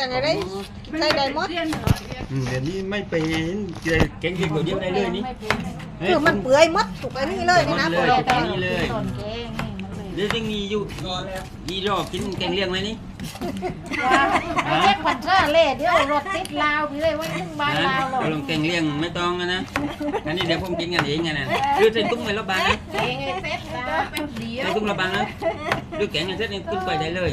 แต่ไหนได้ใส่ได้หมดอืมเดี๋ยวนี้ไม่ไปเห็นเจอแกงเพียงตัวเดียวได้เลยนี่คือมันเปื่อยหมดถูกอันนี้เลยนะหมพดอเลยแกงเลยต้นนี่มันเลยเดี๋ยวยังมีอยู่อีรอบกินแกงเลี้ยงไหมนี่ไอ้เล็กวันเช้าเล่เดี๋ยวรถติดลาวพี่เลยว่าถึงบ้านลาวหรอกเอาลงแกงเลี้ยงไม่ต้องนะนะอันนี้เดี๋ยวผมกินกันเองไงนะคือใส่ตุ้งไปรอบบานนะเองไอ้นตุ้งรอบบานนะด้วยแกงเช่นนี้ตุ้งไปได้เลย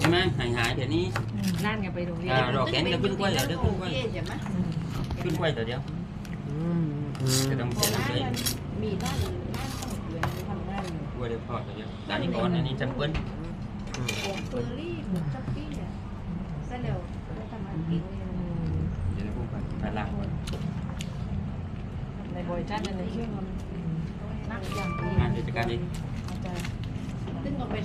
บอกว่าไม่รู้นะดอกฟ้องไม่รู้อ้าวน้องเงิมต้องให้มันมาเลยฮะไม่มาเจอหนังคุ้มไปหรอเจอเร็วฟ้องไม่รู้จะเป็นยาบอกฟ้องร้อยนี่จะเป็นหลูเรียบร้อยคุณหมาไม่ทำไปตรงใช่ไหมหายหายเดี๋ยวนี้นั่นไงไปโรงเรียนอ่ารอแกงจะขึ้นกล้วยเดี๋ยวเดี๋ยวขึ้นกล้วยขึ้นกล้วยแต่เดียวจะต้องเสียน้ำใจมีด้านด้านต้องเรียนทำได้กล้วยเดี๋ยวพอแต่เดียวแต่นี่ก่อนอันนี้จำเป็นปืนรีบช็อปปี้อะเสร็จแล้วทำงานกินเดี๋ยวผมไปล้างก่อนในบริษัทในช่วงนักอย่างงานกิจการดีตึ้งลงไป